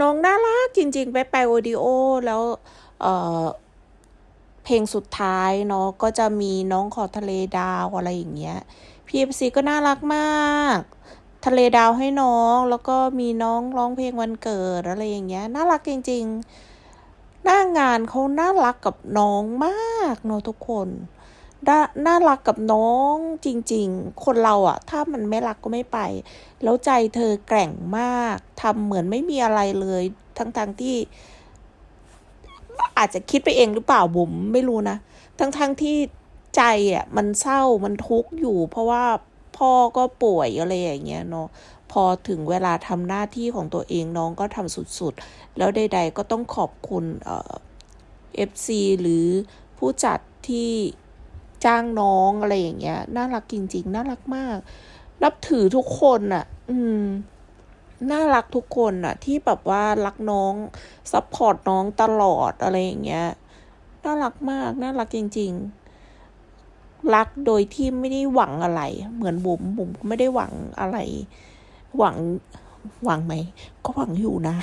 น้องน่ารักจริง ๆ ไปไปโอดิโอแล้วเออเพลงสุดท้ายเนาะก็จะมีน้องขอทะเลดาวอะไรอย่างเงี้ย PFC ก็น่ารักมาก ทะเลดาวให้น้องแล้วก็มีน้องร้องเพลงวันเกิดอะไรอย่างเงี้ยน่ารักจริง ๆ หน้างานเขาน่ารักกับน้องมากเนาะทุกคน น่าน่ารักกับน้องจริงๆ คนเราอะถ้ามันไม่รักก็ไม่ไป แล้วใจเธอแกร่งมากทำเหมือนไม่มีอะไรเลย ทั้งๆที่อาจจะคิดไปเองหรือเปล่าบุ๋มไม่รู้นะ ทั้งๆที่ใจอะมันเศร้ามันทุกข์อยู่ เพราะว่าพ่อก็ป่วยอะไรอย่างเงี้ยเนาะพอถึงเวลาทำหน้าที่ของตัวเองน้องก็ทำสุดๆ แล้วใด ๆ ก็ต้องขอบคุณเอ่อฟซีหรือผู้จัดที่ จ้างน้องอะไรอย่างเงี้ย น่ารักจริง ๆ น่ารักมาก นับถือทุกคนอะ อืม น่ารักทุกคนอะที่แบบว่ารักน้อง ซัพพอร์ตน้องตลอดอะไรอย่างเงี้ย น่ารักมาก น่ารักจริง ๆ รักโดยที่ไม่ได้หวังอะไร เหมือนบุ๋มบุ๋มไม่ได้หวังอะไร หวัง หวังไหม ก็หวังอยู่นะ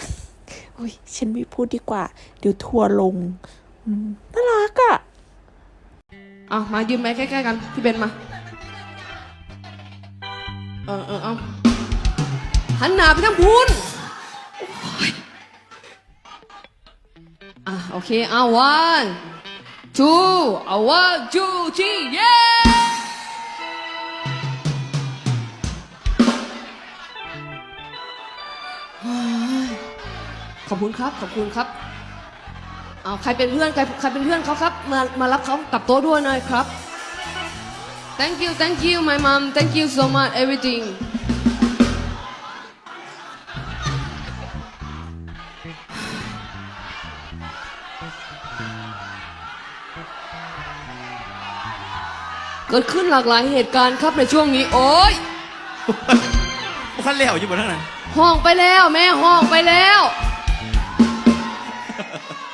อุ้ยฉันไม่พูดดีกว่า เดี๋ยวทัวร์ลงน่ารัก เอามายืนไหมใกล้ๆกัน พี่เบนมา เออเออเอาหันหน้าไปทางพูนโอ้ยอะโอเค เอา one two เอา one two three yeah เฮ้ขอบคุณครับ ขอบคุณครับ เอาใครเป็นเพื่อนใครใครเป็นเพื่อนเขาครับ มามารับเขากลับโต๊ะด้วยหน่อยครับ thank you thank you my mom thank you so much everything เกิดขึ้นหลากหลายเหตุการณ์ครับในช่วงนี้ โอ้ยพวกขั้นเลี้ยวอยู่บนทั้งนั้นห้องไปแล้ว แม่ห้องไปแล้ว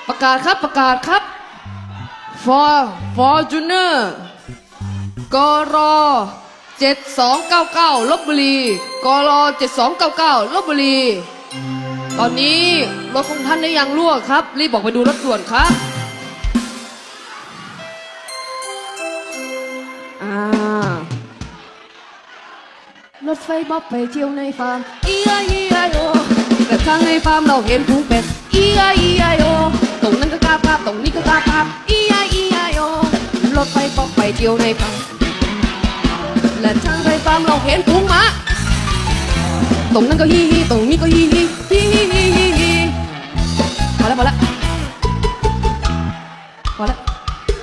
ประกาศครับประกาศครับ for Fortuner กร7299ลบบุรีกร7299ลบบุรี ตอนนี้รถของท่านได้ยังรั่วครับ รีบบอกไปดูรถด่วนครับอ่ารถไฟบ๊อบไปเที่ยวในฟาร์มอีไออีไอโอแต่ทางในฟาร์มเราเห็นพุงเป็ดอีไออีไอโอ ตรงนั้นก็กราบกราบตรงนี้ก็กราบกราบอีไออีไอโอรถไฟบ๊อบไปเที่ยวในฟาและทางในฟามเราเห็นพุงหมาตรงนั้นก็ฮีฮีตรงนี้ก็ฮีฮีฮีฮีฮีฮีฮีพอแล้วพอแล้วพอแล้ว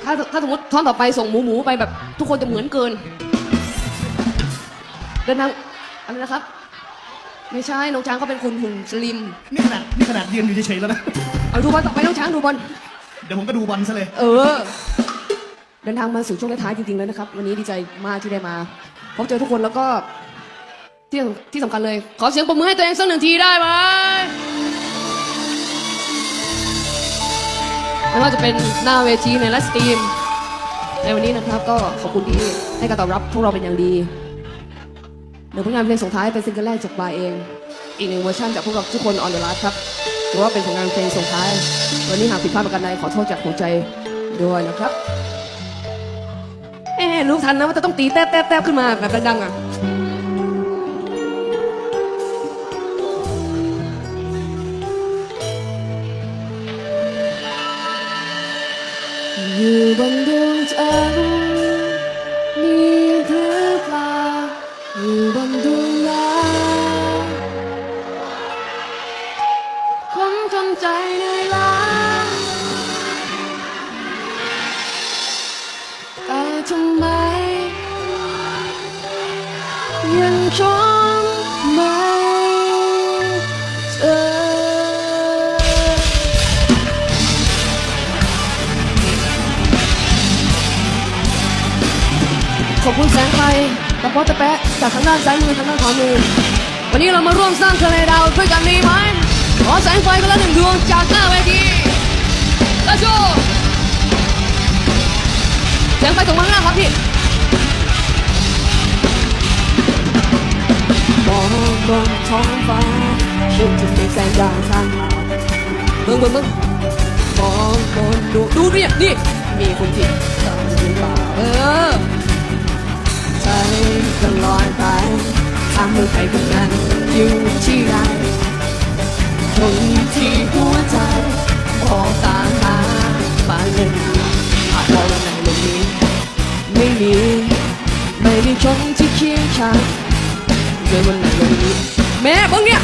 ถ้าถ้าสมมติท่อนต่อไปส่งหมูหมูไปแบบ ทุกคนจะเหมือนเกิน เดินทางอะไรนะครับ ไม่ใช่น้องช้างเขาเป็นคนหุ่นสลิม นี่ขนาดนี่ขนาดยืนอยู่เฉยๆแล้วนะ เอาดูบอลต่อไปน้องช้างดูบอล เดี๋ยวผมก็ดูบอลซะเลย เออ เดินทางมาสู่ช่วงท้ายๆจริงๆแล้วนะครับ วันนี้ดีใจมากที่ได้มาพบเจอทุกคนแล้วก็ที่ที่สำคัญเลย ขอเสียงปรบมือให้ตัวเองสักหนึ่งทีได้ไหมไม่ว่าจะเป็นหน้าเวทีในไลฟ์สตรีม ในวันนี้นะครับก็ขอบคุณที่ให้การตอบรับพวกเราเป็นอย่างดี เดี๋ยวผลงานเพลงส่งท้ายเป็นซิงเกิลแรกจากบาร์เอง อีกหนึ่งเวอร์ชันจากพวกเราทุกคนออนเดอะลฟ์ครับถือว่าเป็นผลงานเพลงส่งท้าย วันนี้หากผิดพลาดประการใดขอโทษจากหัวใจด้วยนะครับ เอ๊ะรู้ทันนะว่าจะต้องตีแต๊บแต๊บแต๊บขึ้นมาแบบดังๆอะอยู่บนดวงจันทร์มี ขอบคุณแสงไฟตะป๊อตะแปะจากทางด้านซ้ายมือทางด้านขวามือ วันนี้เรามาร่วมสร้างทะเลดาวด้วยกันดีไหมขอแสงไฟกันละหนึ่งดวงจากหน้าเวทีและโชว์แสงไฟตรงมาข้างหน้าครับพี่มองบนท้องฟ้าคิดถึงแสงดาวข้างหลังงเบิ่งเบิ่งมองบนดูดูเนี่ยนี่มีคนที่ตามหรือเปล่าเออ ใจก็ลอยไปทางมือใครคนนั้นอยู่ที่ใดตรงที่หัวใจพอตามหามาหนึ่งอาจมองในโลกนี้ ไม่มีไม่มีคนที่เคียงข้างด้วยวันไหนวันนี้ แม่บิ่งเนี่ย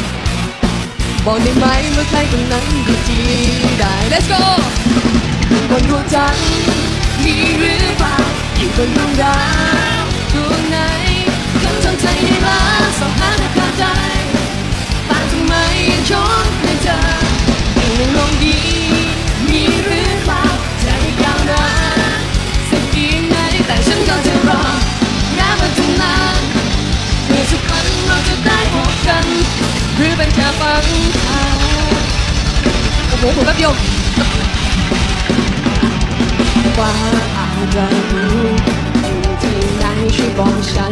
บอกได้ไหมว่าใครคนนั้นอยู่ที่ใด Let's go อยู่บนดวงจันทร์มีหรือเปล่าอยู่บนดวงดาวดว สองหาแต่ขาดใจต่ทำไมยังชอบให้เธออยู่ในโลกนี้มีหรือเปล่าใจยาวนานสักทีไหนแต่ฉันก็จะรอแม้มันจะนานเพื่อสักวันเราจะได้พบกัน หรือเป็นแค่ฝันโอ้โหผมแป๊บเดียวาอาจจะรู้อยู่ที่ไหนช่วยบอกฉัน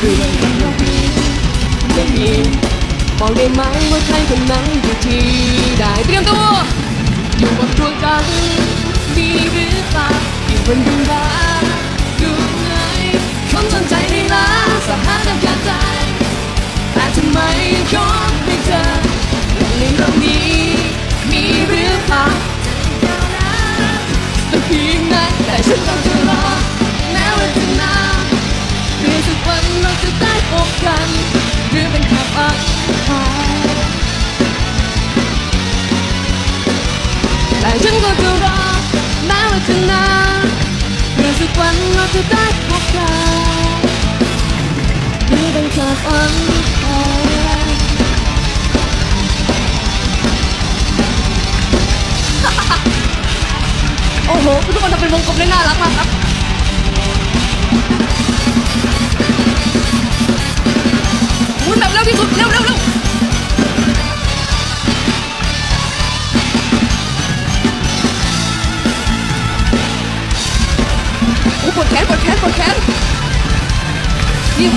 เรื่องกันนี้ไม่มีบอกได้ไหมว่าใครคนนั้นอยู่ที่ใดเตรียมตัวอยู่บนดวงจันทร์มีหรือ แต่ฉันก็จะรอแม้ว่าจะนานเมื่อสักวันเราจะได้พบกันหรือเป็นแค่ฝันไปโอ้โหทุกคนทำเป็นวงกลมได้น่ารักมากครับ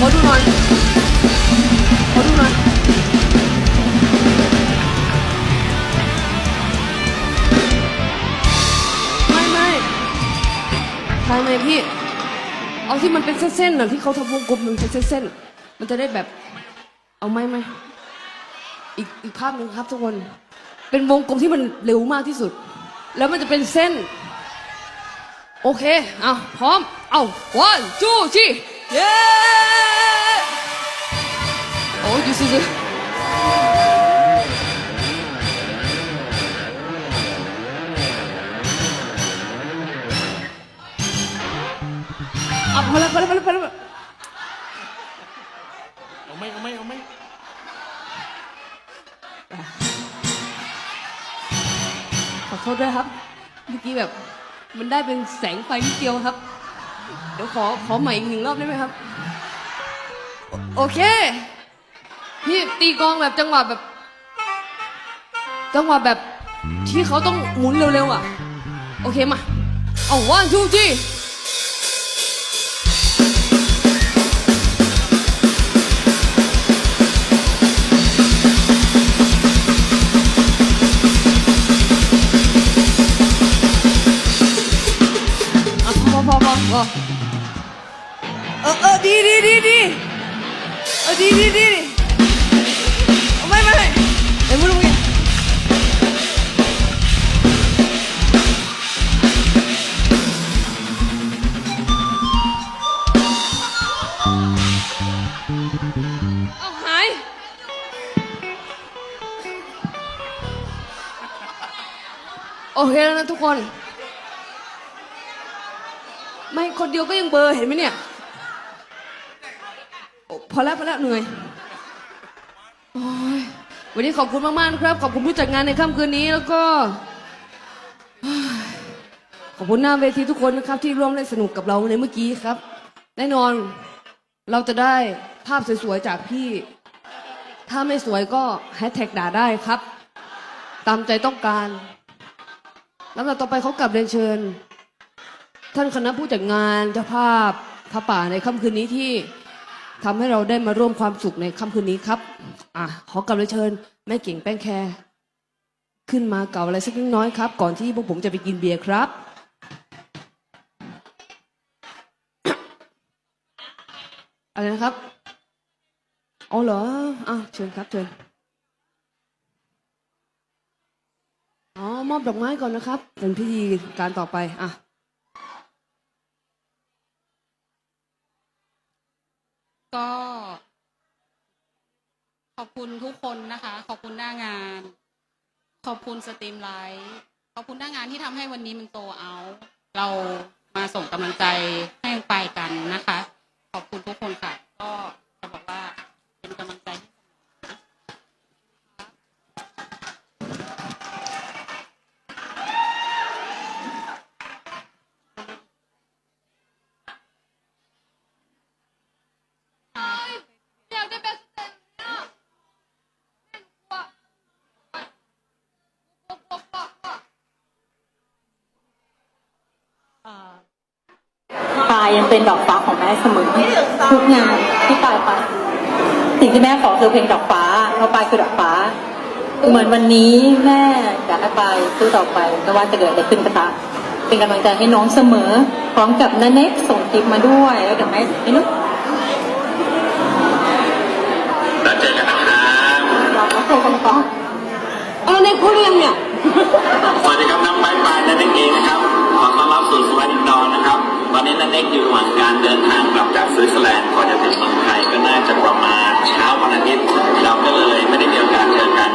ขอดูหน่อยขอดูหน่อยไม่ไม่ทายไหมพี่ เอาที่มันเป็นเส้นๆน่ะที่เขาทำวงกลมมันเป็นเส้นๆมันจะได้แบบ เอาไหมไหมอีกอีกภาพหนึ่งครับทุกคน เป็นวงกลมที่มันเร็วมากที่สุด แล้วมันจะเป็นเส้น โอเค เอาพร้อม เอา one two three เย้โอ้ยดูสิสิเอาพอแล้วพอแล้วพอแล้วพอแล้วเอาไหม่เอาไหม่เอาไหม่ขอโทษด้วยครับ เมื่อกี้แบบ มันได้เป็นแสงไฟนิดเดียวครับ เดี๋ยวขอขอใหม่อีกหนึ่งรอบได้ไหมครับ โอเค พี่ตีกลองแบบจังหวะแบบ จังหวะแบบที่เขาต้องหมุนเร็วๆอะ โอเคมา เอา one two three เออเออดีดีดีดีเออดีดีดีไม่ไม่ไม่เดี๋ยวมึงลงอีกเอาหาย โอเคแล้วนะทุกคน ไม่คนเดียวก็ยังเบอร์เห็นไหมเนี่ยโอ้พอแล้วพอแล้วเหนื่อยโอ้ยวันนี้ขอบคุณมากๆนะครับ ขอบคุณผู้จัดงานในค่ำคืนนี้แล้วก็ ขอบคุณหน้าเวทีทุกคนนะครับ ที่ร่วมเล่นสนุกกับเราในเมื่อกี้ครับ แน่นอนเราจะได้ภาพสวยๆจากพี่ ถ้าไม่สวยก็แฮชแท็กด่าได้ครับ ตามใจต้องการลำดับต่อไปเขากลับเรียนเชิญ ท่านคณะผู้จัดงานเจ้าภาพพระป่าในค่ำคืนนี้ที่ทำให้เราได้มาร่วมความสุขในค่ำคืนนี้ครับ อะขอกลับเรียเชิญ แม่เก่งแป้งแคร์ขึ้นมาเก่าอะไรสักเล็กน้อยครับ ก่อนที่พวกผมจะไปกินเบียร์ครับอะไรนะครับอ๋อเหรออะเชิญครับเชิญอ๋อมอบดอกไม้ก่อนนะครับ เป็นพิธีการต่อไปอะ ก็ขอบคุณทุกคนนะคะ ขอบคุณหน้างาน ขอบคุณสตรีมไลท์ขอบคุณหน้างานที่ทำให้วันนี้มันโตเอา เรามาส่งกำลังใจให้ไปกันนะคะ ขอบคุณทุกคนค่ะก็จะบอกว่าเป็นกำลังใจให้ ปา ยยังเป็นดอกฟ้าของแม่เสมอทุกงานที่ปายไปสิ่งที่แม่ขอคือเพลงดอกฟ้าเพราะปายคือดอกฟ้า เหมือนวันนี้แม่อยากให้ปายสู้ต่อไปไม่ว่าจะเกิดอะไรขึ้นก็ตามเป็นกำลังใจให้น้องเสมอ พร้อมกับนันเน็กส่งคลิปมาด้วยแล้วเดี๋ยวแม่ไอ้นุ๊กแล้วเจอกันนะครับเราก็โทรกันต่อเอาในพูดยังเนี่ยสวัสดีครับน้องปลายปลายนันเน็กเองนะครับขอต้อนรับสู่สวัสดินดอนนะครับ ตอนนี้นันเน็กอยู่ระหว่างการเดินทางกลับจากสวิตเซอร์แลนด์ก่อนจะถึงเมืองไทยก็น่าจะประมาณเช้าวันอาทิตย์เราก็เลยไม่ได้มีโอกาสเจอกัน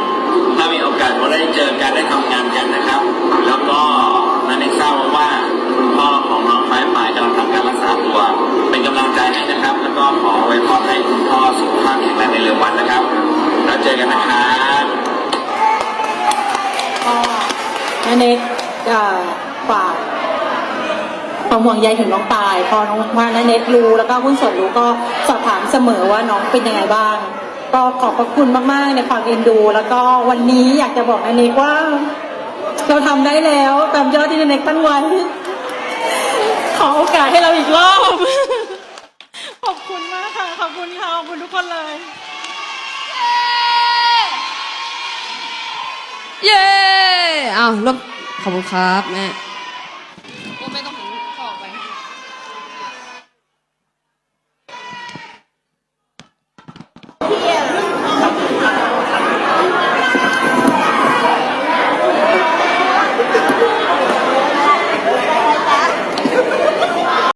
ถ้ามีโอกาสก็ได้เจอกันได้ทำงานกันนะครับ แล้วก็นันเน็กทราบมาว่าคุณพ่อของน้องปลายปลายกำลังทำการรักษาตัว เป็นกำลังใจให้นะครับ แล้วก็ขอไว้พรให้คุณพ่อสุขภาพแข็งแรงในเร็ววันนะครับแล้วเจอกันนะครับนันเน็กจะฝาก ความห่วงใยถึงน้องปาย พอน้องว่านันเน็กรู้แล้วก็หุ้นส่วนรู้ก็สอบถามเสมอว่าน้องเป็นยังไงบ้าง ก็ขอบพระคุณมาก ๆ ในความเอ็นดู แล้วก็วันนี้อยากจะบอกนันเน็กว่า เราทำได้แล้วตามยอดที่นันเน็กตั้งไว้ขอโอกาสให้เราอีกรอบ ขอบคุณมากค่ะ ขอบคุณค่ะขอบคุณทุกคนเลย เย้อ้าวรบขอบคุณครับแม่